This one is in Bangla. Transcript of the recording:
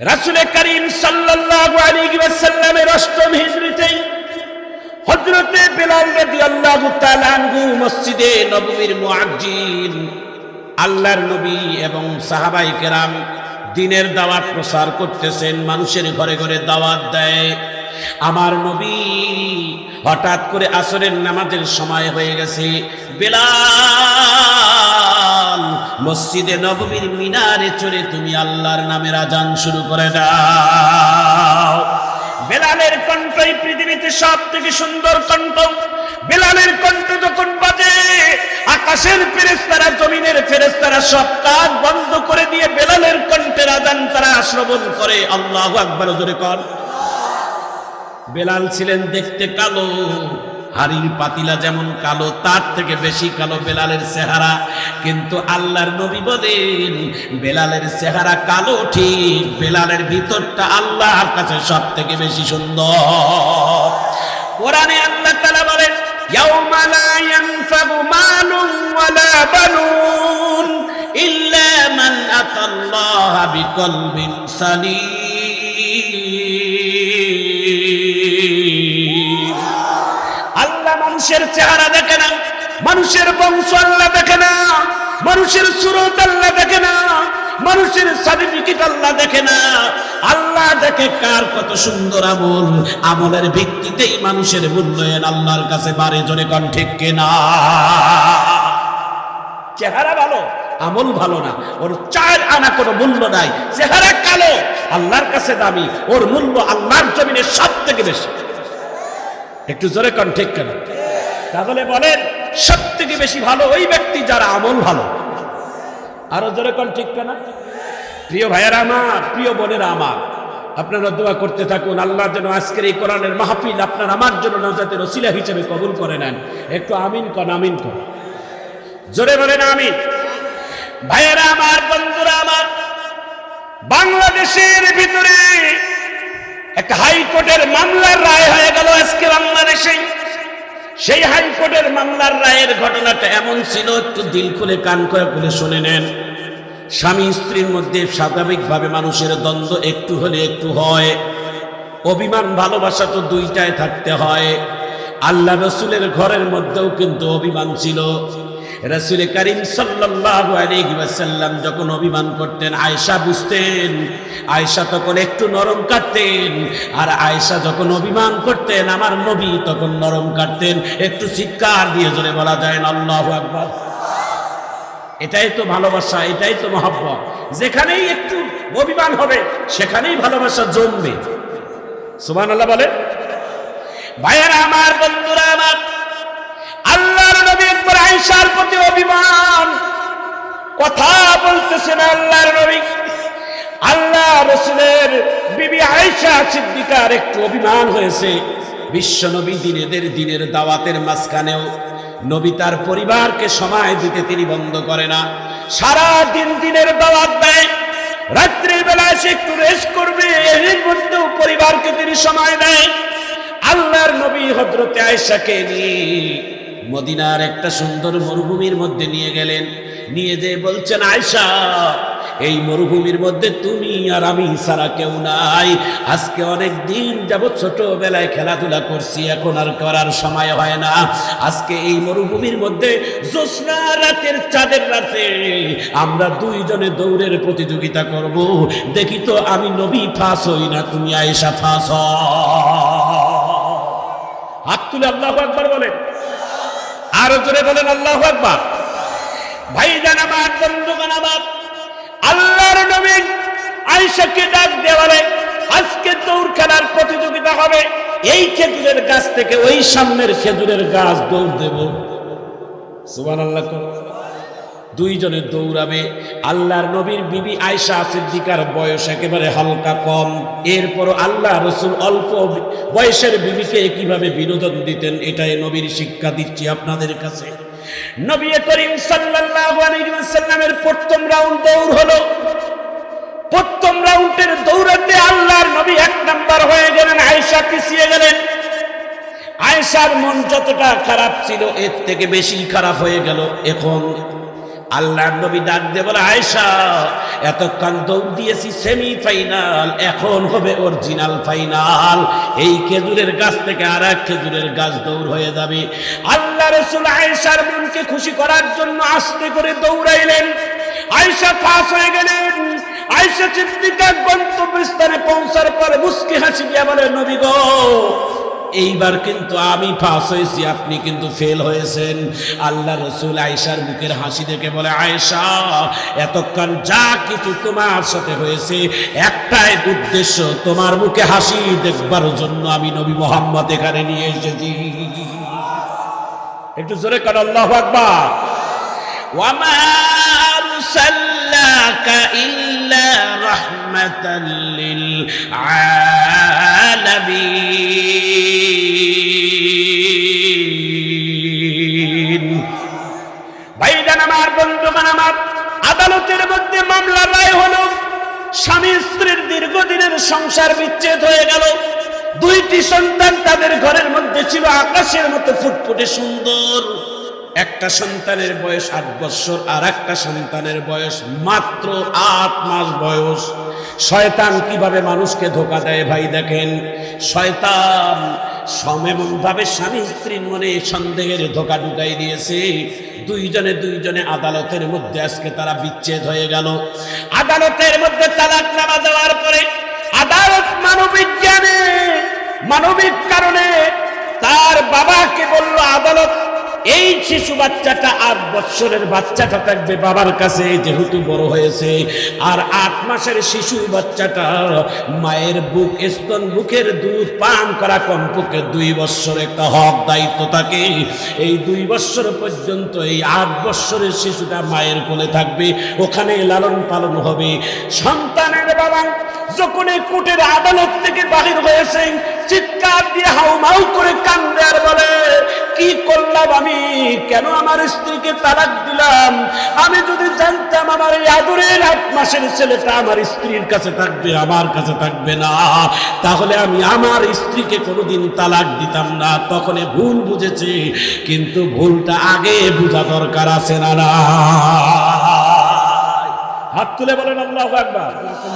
রাসুল করিম সাল্লাল্লাহু আলাইহি ওয়াসাল্লামের অষ্টম হিজরিতেই হযরতে বেলাল রাদিয়াল্লাহু তাআলা আনহু মসজিদে নববীর মুআজ্জিন, আল্লাহর নবী এবং সাহাবাই কেরাম দিনের দাওয়াত প্রচার করতেছেন, মানুষের ঘরে ঘরে দাওয়াত দেয়। আমার নবী হঠাৎ করে আসরের নামাজের সময় হয়ে গেছে। বেলাল মসজিদে নববীর মিনারে চড়ে তুমি আল্লাহর নামের আজান শুরু করে দাও। বেলালের কণ্ঠই পৃথিবীতে সব থেকে সুন্দর কণ্ঠ। বেলালের কণ্ঠ যখন বাজে, আকাশের ফেরেস্তারা জমিনের ফেরেস্তারা সব কাজ বন্ধ করে দিয়ে বেলালের কণ্ঠের আজান তারা শ্রবণ করে। আল্লাহ আকবর, জোরে কর। বেলাল ছিলেন দেখতে কালো হাড়ির পাতিলা যেমন কালো, তার থেকে বেশি কালো বেলালের চেহারা। কিন্তু আল্লাহর নবী বলেন, বেলালের চেহারা কালো, ঠিক বেলালের ভিতরটা আল্লাহর কাছে সব থেকে বেশি সুন্দর। কোরআনে আল্লাহ তাআলা বলেন, ইয়াউমা লা ইয়ানফাউ মালুন ওয়ালা বানুন ইল্লা মান আতাল্লাহা বিকলবিন সালিম। মানুষের চেহারা দেখে না, মানুষের বংশ আল্লাহ দেখে না, মানুষের সুরত আল্লাহ দেখে না, মানুষের সার্টিফিকেট আল্লাহ দেখে না। আল্লাহ দেখে কার কত সুন্দর আমল, আমলের ভিত্তিতেই মানুষের মূল্যায়ন আল্লাহর কাছে বারে জোরে কন ঠিক কেনা? চেহারা ভালো, আমল ভালো না, ওর চার আনা কোনো মূল্য নাই, চেহারা কালো, আল্লাহর কাছে দামি, ওর মূল্য আল্লাহর জমিনে সব থেকে বেশি। একটু জোরে কন ঠিক কেন? তাহলে বলেন সব থেকে বেশি ভালো ওই ব্যক্তি যারা আমল ভালো? আরও জোরে কন ঠিক কেন? প্রিয় ভাইয়েরা আমার, প্রিয় বোনেরা আমার, আপনারা দোয়া করতে থাকুন, আল্লাহ যেন আজকের এই কোরআনের মাহফিল আপনার আমার জন্য নাজাতের ওসিলা হিসেবে কবুল করে নেন। একটু আমিন কন আমিন কন। জোরে বলেন আমিন। ভাইয়েরা আমার, বন্ধুরা আমার, বাংলাদেশের ভিতরে একটা হাইকোর্টের মামলার রায় হয়ে গেল আজকে বাংলাদেশে সেই হাইকোর্টের মামলার রায়ের ঘটনাটা এমন ছিল, একটু দিল খুলে কান করে খুলে শুনে নেন। স্বামী স্ত্রীর মধ্যে স্বাভাবিকভাবে মানুষের দ্বন্দ্ব একটু হলে একটু হয়। অভিমান, ভালোবাসা তো দুইটায় থাকতে হয়। আল্লাহ রসুলের ঘরের মধ্যেও কিন্তু অভিমান ছিল। রসুল করিম সাল্লাল্লাহু আলাইহি ওয়াসাল্লাম যখন অভিমান করতেন, আয়েশা বুঝতেন, আয়েশা তখন একটু নরম কাটতেন, আর আয়েশা যখন অভিমান করতেন, আমার নবী তখন নরম কাটতেন। একটু চিৎকার দিয়ে জোরে বলা যায় না, আল্লাহু আকবার। এটাই তো ভালোবাসা, এটাই তো মহাব্বত। যেখানেই একটু অভিমান হবে, সেখানেই ভালোবাসা জমবে। সুবহান আল্লাহ বলে ভাইয়েরা, আমার বন্ধুরা, আমার একবার প্রতি অভিমান। কথা বলতেছেন আল্লাহর নবী। আল্লাহ রসুলের বিবি আয়েশা সিদ্দিকার একটু অভিমান হয়েছে। বিশ্ব নবী দিনেদের দিনের দাওয়াতের মাঝখানেও নবী তার পরিবারকে সময় দিতে তিনি বন্ধ করে না। সারা দিন দিনের দাওয়াত দেয়। রাত্রির বেলায় সে একটু রেস্ট করবে। এর মধ্যেও পরিবারকে তিনি সময় দেয়। আল্লাহর নবী হজরতে আয়েশাকে নিয়ে মদিনার একটা সুন্দর মরুভূমির মধ্যে নিয়ে গেলেন। নিয়ে যে বলছেন আয়সা এই মরুভূমির মধ্যে তুমি আর আমি ছাড়া কেউ নাই। আজকে অনেক দিন যাব ছোটবেলায় খেলাধুলা করছি, এখন আর করার সময় হয় না। আজকে এই মরুভূমির মধ্যে জ্যোৎস্না রাতের চাঁদের রাতে আমরা দুইজনে দৌড়ের প্রতিযোগিতা করব। দেখি তো, আমি নবী ফাঁস হই না, তুমি আয়েশা ফাঁস হাত তুলে আল্লাহ একবার বলেন। আরও জোরে বলেন, আল্লাহ আকবার। ভাই জান আমার, বন্ধুগণ আমার, আল্লাহর নবী আয়েশাকে ডাক দেওয়ালে আজকে দৌড় খেলার প্রতিযোগিতা হবে, এই খেজুরের গাছ থেকে ওই সামনের খেজুরের গাছ দৌড় দেব। সুবহানাল্লাহ দুইজনে দৌড়াবে। আল্লাহর নবীর বিবি আয়সা সিদ্দিকার বয়স একেবারে হালকা কম। এরপর আল্লাহ রসুল অল্প বয়সের বিবিকে কীভাবে বিনোদন দিতেন, এটাই নবীর শিক্ষা দিচ্ছি আপনাদের কাছে। নবী করিম সাল্লাল্লাহু আলাইহি ওয়াসাল্লামের প্রথম রাউন্ড দৌড় হলো। প্রথম রাউন্ডের দৌড়াতে আল্লাহর নবী এক নাম্বার হয়ে গেলেন, আয়েশা পিছিয়ে গেলেন। আয়েশার মন যতটা খারাপ ছিল, এর থেকে বেশি খারাপ হয়ে গেল। এখন আল্লাহ নবী ডাক দিয়ে বলে আয়সা এতক্ষণ দৌড় দিয়েছি সেমি ফাইনাল এখন হবে অরিজিনাল ফাইনাল এই খেজুরের গাছ থেকে আর এক খেজুরের গাছ দৌড় হয়ে যাবে। আল্লাহ রসুল আয়েশার মনকে খুশি করার জন্য আস্তে করে দৌড়াইলেন। আয়েশা ফাঁস হয়ে গেলেন। আয়েশা সিদ্দিকা গন্তব্যস্থানে পৌঁছার পর মুস্কি হাসি দিয়া বলে, নবী গো এইবার কিন্তু আমি পাস হয়েছি, আপনি কিন্তু ফেল হয়েছেন। আল্লাহ রসুল আয়েশার মুখের হাসি দেখে বলে, আয়েশা, এতক্ষণ যা কিছু তোমার সাথে হয়েছে, একটাই উদ্দেশ্য, তোমার মুখে হাসি দেখবার জন্য আমি নবী মোহাম্মদ এখানে নিয়ে এসেছি। একটু জোরে কর আল্লাহ আকবার। ওয়ামা আরসালনাকা ইল্লা রাহমাতাল লিল ভাইজান আমার, বন্ধুগণ আমার, আদালতের মধ্যে মামলার রায় হলো, স্বামী স্ত্রীর দীর্ঘদিনের সংসার বিচ্ছেদ হয়ে গেল। দুইটি সন্তান তাদের ঘরের মধ্যে ছিল, আকাশের মতো ফুটফুটে সুন্দর। একটা সন্তানের বয়স আট বছর আর একটা সন্তানের বয়স মাত্র আট মাস বয়স। শয়তান কীভাবে মানুষকে ধোকা দেয় ভাই দেখেন? শয়তান সমেমন ভাবে স্বামী স্ত্রীর মনে সন্দেহের ধোকা ঢুকাই দিয়েছে। দুইজনে দুইজনে আদালতের মধ্যে আজকে তারা বিচ্ছেদ হয়ে গেল। আদালতের মধ্যে তালাক নামা দেওয়ার পরে আদালত মানবিক জ্ঞানে, মানবিক কারণে তার বাবাকে বলল, আদালত এই শিশু বাচ্চাটা আট বৎসরের বাচ্চাটা থাকবে বাবার কাছে, যেহেতু বড় হয়েছে। আর আট মাসের শিশু বাচ্চাটা মায়ের বুক, স্তন বুকের দুধ পান করা কমপক্ষে দুই বৎসর একটা হক দায়িত্ব থাকে। এই দুই বৎসর পর্যন্ত এই আট বৎসরের শিশুটা মায়ের কোলে থাকবে ওখানে লালন পালন হবে। সন্তানের বাবা যখন এই কোর্টের আদালত থেকে কেন আমার স্ত্রীকে তালাক দিলাম? আমি যদি জানতাম আমার এই আদরের আট মাসের ছেলেটা আমার স্ত্রীর কাছে থাকবে, আমার কাছে থাকবে না, তাহলে আমি আমার স্ত্রীকে কোনোদিন তালাক দিতাম না। তখন ভুল বুঝেছি, কিন্তু ভুলটা আগে বোঝা দরকার আছে না হাত তুলে বলেন আল্লাহ একবার